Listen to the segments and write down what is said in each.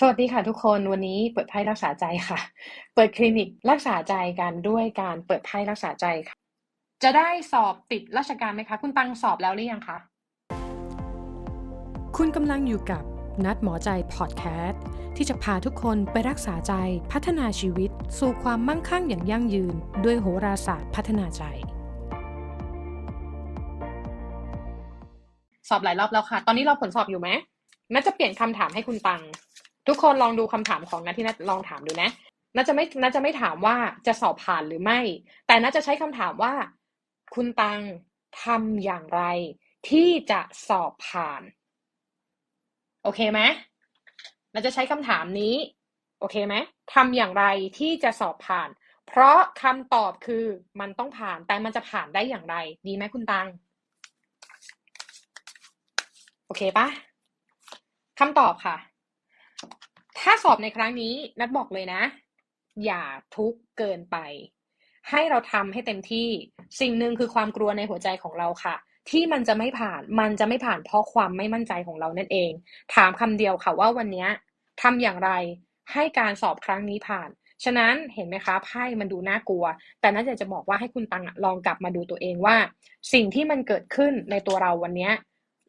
สวัสดีค่ะทุกคนวันนี้เปิดไพ่รักษาใจค่ะ เปิดคลินิกรักษาใจกันด้วยการเปิดไพ่รักษาใจค่ะ จะได้สอบติดราชการไหมคะ คุณตังสอบแล้วหรือยังคะ คุณกำลังอยู่กับนัดหมอใจพอดแคสต์ที่จะพาทุกคนไปรักษาใจพัฒนาชีวิต สู่ความมั่งคั่งอย่างยั่งยืน ด้วยโหราศาสตร์พัฒนาใจ สอบหลายรอบแล้วค่ะ ตอนนี้เราผลสอบอยู่ไหมน่าจะเปลี่ยนคำถามให้คุณตัง ทุกคนลองดูคำถามของนัทที่นัทลองถามดูนะน่าจะไม่น่าจะไม่ถามว่าจะสอบผ่านหรือไม่ แต่น่าจะใช้คำถามว่า คุณตังทำอย่างไร ที่จะสอบผ่าน โอเคไหมน่าจะใช้คำถามนี้ โอเคไหมทำอย่างไรที่จะสอบผ่าน เพราะคำตอบคือมันต้องผ่านแต่มันจะผ่านได้อย่างไร ดีไหมคุณตังโอเคปะคำตอบค่ะ ถ้าสอบในครั้งนี้นัดบอกเลยนะ อย่าทุกข์เกินไป ให้เราทำให้เต็มที่ สิ่งหนึ่งคือความกลัวในหัวใจของเราค่ะ ที่มันจะไม่ผ่าน มันจะไม่ผ่านเพราะความไม่มั่นใจของเรานั่นเอง ถามคำเดียวค่ะว่าวันนี้ทำอย่างไรให้การสอบครั้งนี้ผ่าน ฉะนั้นเห็นไหมคะไพ่มันดูน่ากลัว แต่น่าจะจะบอกว่าให้คุณตังลองกลับมาดูตัวเองว่า สิ่งที่มันเกิดขึ้นในตัวเราวันนี้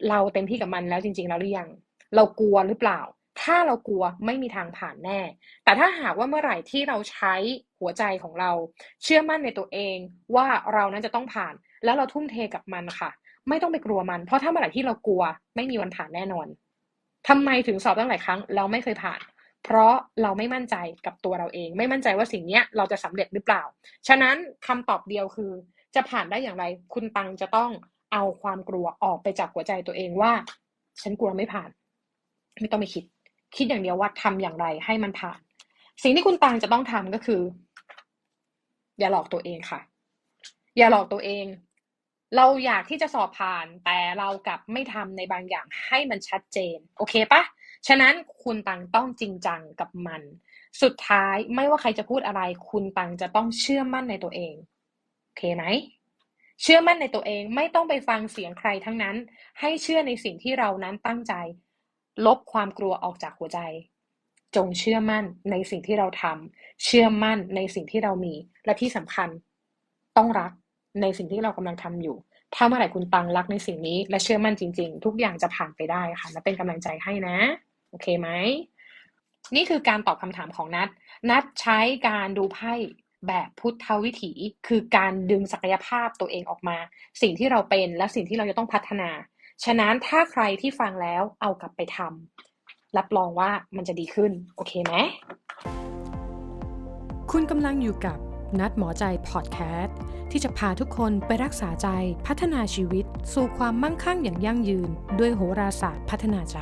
เราเต็มที่กับมันแล้วจริง ๆ แล้วหรือยัง เรากลัวหรือเปล่า ถ้าเรากลัวไม่มีทางผ่านแน่ แต่ถ้าหากว่าเมื่อไหร่ที่เราใช้หัวใจของเรา เชื่อมั่นในตัวเองว่าเรานั้นจะต้องผ่าน แล้วเราทุ่มเทกับมันค่ะ ไม่ต้องไปกลัวมัน เพราะถ้าเมื่อไหร่ที่เรากลัว ไม่มีวันผ่านแน่นอนทำไมถึงสอบตั้งหลายครั้ง เราไม่เคยผ่าน เพราะเราไม่มั่นใจกับตัวเราเอง ไม่มั่นใจว่าสิ่งนี้เราจะสำเร็จหรือเปล่า ฉะนั้นคำตอบเดียวคือ จะผ่านได้อย่างไร คุณตังจะต้องเอาความกลัวออกไปจากหัวใจตัวเองว่า ฉันกลัวไม่ผ่าน ไม่ต้องไปคิด คิดอย่างเดียวว่าทำอย่างไรให้มันผ่าน สิ่งที่คุณตังจะต้องทำก็คือ อย่าหลอกตัวเองค่ะ อย่าหลอกตัวเอง เราอยากที่จะสอบผ่าน แต่เรากลับไม่ทำในบางอย่างให้มันชัดเจน โอเคปะฉะนั้นคุณตังต้องจริงจังกับมัน สุดท้ายไม่ว่าใครจะพูดอะไร คุณตังจะต้องเชื่อมั่นในตัวเองโอเคไหมเชื่อมั่นในตัวเองไม่ต้องไปฟังเสียงใครทั้งนั้น ให้เชื่อในสิ่งที่เรานั้นตั้งใจ ลบความกลัวออกจากหัวใจ จงเชื่อมั่นในสิ่งที่เราทำเชื่อมั่นในสิ่งที่เรามี และที่สำคัญ ต้องรักในสิ่งที่เรากำลังทำอยู่ ถ้าเมื่อไหร่คุณตังรักในสิ่งนี้ และเชื่อมั่นจริง ๆ ทุกอย่างจะผ่านไปได้ค่ะ และเป็นกำลังใจให้นะ โอเคไหม นี่คือการตอบคำถามของนัด นัดใช้การดูไพ่แบบพุทธวิถี คือการดึงศักยภาพตัวเองออกมา สิ่งที่เราเป็นและสิ่งที่เราจะต้องพัฒนา ฉะนั้นถ้าใครที่ฟังแล้วเอากลับไปทำรับรองว่ามันจะดีขึ้น โอเคไหม คุณกำลังอยู่กับนัดหมอใจพอดแคสต์ที่จะพาทุกคนไปรักษาใจพัฒนาชีวิต สู่ความมั่งคั่งอย่างยั่งยืน ด้วยโหราศาสตร์พัฒนาใจ